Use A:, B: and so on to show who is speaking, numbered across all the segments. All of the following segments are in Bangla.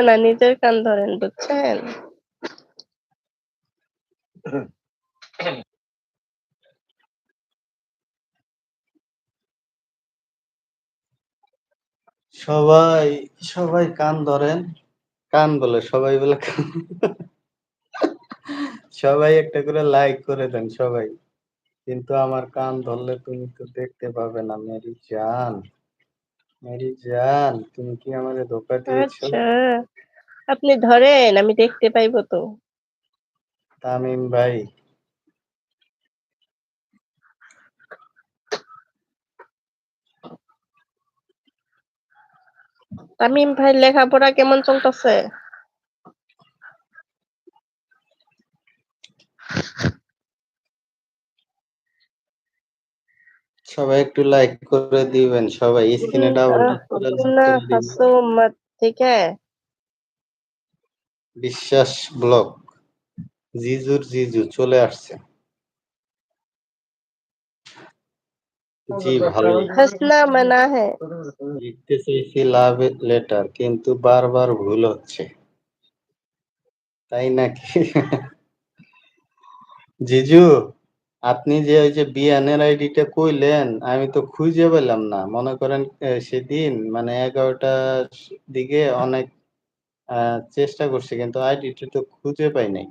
A: না নিজের কান ধরেন, বুঝছেন?
B: সবাই সবাই কান ধরেন, কান বলে, সবাই বলে কান সবাই একটা করে লাইক করে দেন, সবাই। কিন্তু আমার কান ধরলে তুমি তো দেখতে পাবে না, মেরি জান। মেরি জান তুমি কি আমারে ধোকা দিয়েছ?
A: আচ্ছা আপনি ধরেন আমি দেখতে পাইবো তো।
B: তামিম ভাই।
A: তামিম ভাই লেখাপড়া কেমন চলতেছে?
B: সবাই একটু লাইক করে দিবেন সবাই স্ক্রিনে ডাবল
A: থেকে?
B: বিশ্বাস ব্লক জিজুর জিজু চলে আসছে। জি ভালো।
A: হাসনা মানা হ্যাঁ
B: লিখতে চাইছি লাভ লেটার কিন্তু বারবার ভুল হচ্ছে। তাই নাকি? জিজু আপনি যে ওই যে বিয়ানের আইডিটা কইলেন, আমি তো খুঁজে পেলাম না। মনে করেন সেদিন মানে এগারোটার দিকে অনেক চেষ্টা করছি, কিন্তু আইডিটা তো খুঁজে পাই নাই।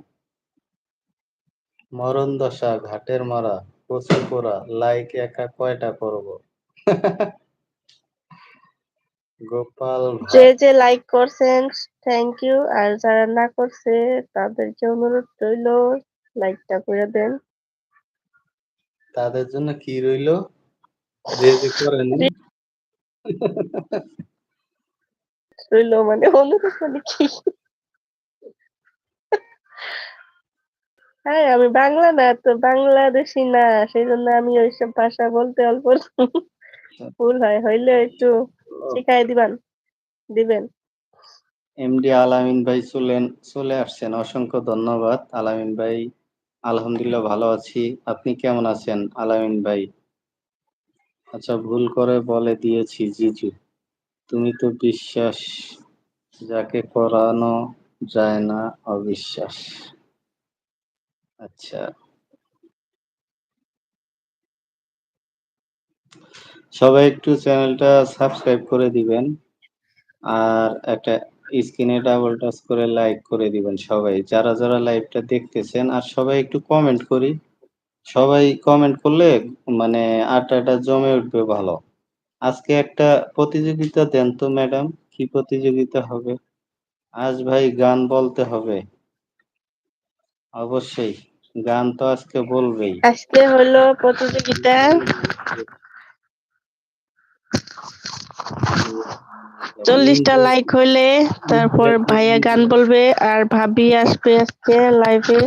B: মরণ দশা, ঘাটের মারা কচু পোড়া লাইক একা কয়টা করব? গোপাল
A: যে যে লাইক করছেন থ্যাংক ইউ আর যারা না করছে, তাদেরকে অনুরোধ রইল লাইকটা করে দেন।
B: তাদের জন্য কি রইল? যে যে করেনি
A: রইল মানে অনুরোধ মানে কি? হ্যাঁ আমি বাংলা না তো বাংলাদেশি না সেই জন্য আমি ওইসব ভাষা বলতে অল্প ভুল হয় হইলে একটু শিখাই দিবেন দিবেন।
B: এমডি আলামিন ভাই চলেন চলে আসছেন অসংখ্য ধন্যবাদ। আলামিন ভাই আলহামদুলিল্লাহ ভালো আছি। আপনি কেমন আছেন? আলামিন ভাই। আচ্ছা ভুল করে বলে দিয়েছি জিজু। তুমি তো বিশ্বাস, যাকে করানো যায় না, অবিশ্বাস। আচ্ছা। সবাই একটু চ্যানেলটা সাবস্ক্রাইব করে দিবেন। আর একটা স্ক্রিনে ডাবল টাচ করে লাইক করে দিবেন সবাই। যারা যারা লাইভটা দেখতেছেন, আর সবাই একটু কমেন্ট করি। সবাই কমেন্ট করলে মানে আড্ডাটা জমে উঠবে ভালো। আজকে একটা প্রতিযোগিতা দেন তো ম্যাডাম কি প্রতিযোগিতা হবে? আজ ভাই গান বলতে হবে। অবশ্যই, গান তো আজকে বলবেই।
A: আজকে হলো প্রতিযোগিতা। চল্লিশটা লাইক হইলে তারপর ভাইয়া গান বলবে আর ভাবি আসবে আজকে লাইভে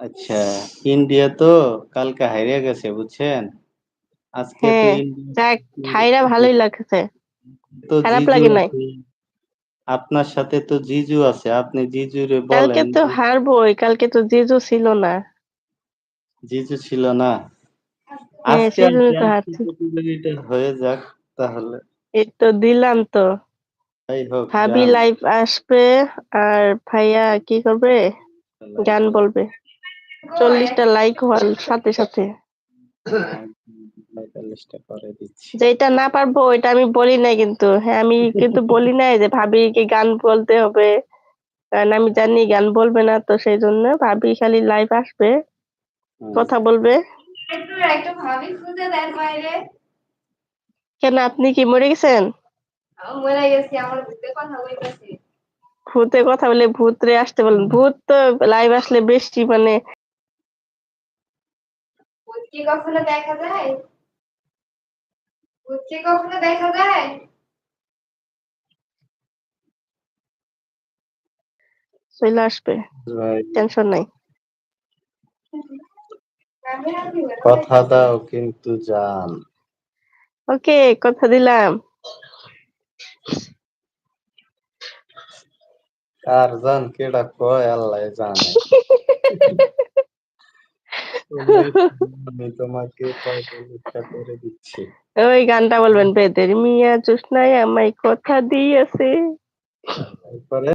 B: আচ্ছা ইন্ডিয়া তো কালকে হারিয়ে গেছে বুঝছেন? আজকে
A: হ্যাঁ যাক হাইরা ভালোই লাগছে। খারাপ লাগে নাই।
B: আপনার সাথে তো জিজু আছে আপনি জিজুরে
A: কালকে
B: বলেন।
A: তো হারবোই কালকে তো জিজু ছিল না।
B: জিজু ছিল না।
A: হ্যাঁ,
B: আজকে হয়ে যাক তাহলে।
A: এই তো দিলাম তো।
B: হোক
A: ভাবি। লাইভ আসবে আর ভাইয়া কি করবে? গান বলবে। চল্লিশটা লাইক হওয়ার সাথে সাথে।
B: পঁয়তাল্লিশটা করে দিচ্ছি।
A: যেটা না পারব ওইটা আমি বলি নাই কিন্তু। হ্যাঁ আমি কিন্তু বলি নাই যে ভাবিকে গান বলতে হবে। কারণ আমি জানি গান বলবে না তো সেই জন্য ভাবি খালি লাইভ আসবে। কথা বলবে।
C: একটু একটা ভাবি খুঁজে দেন বাইরে।
A: কেন আপনি কি মরে গেছেন?
C: আমি মরে গেছি আমার ভূতে কথা বলতেছি।
A: ভূতে কথা বলে ভূত রে আসতে বলেন। ভূত তো লাইভ আসলে বেশি মানে
C: ভূত কি কখনো দেখা যায়? ভূত কি কখনো দেখা যায়?
A: চলে আসবে। টেনশন নাই।
B: কথা দাও কিন্তু জান।
A: ওকে কথা দিলাম।
B: আর জান কেডা কয় আল্লাহ জানে। আমি তোমাকে করে দিচ্ছি।
A: ওই গানটা বলবেন বেদের মিয়া জোসনায় আমায় কথা দিয়েছে।
B: তারপরে?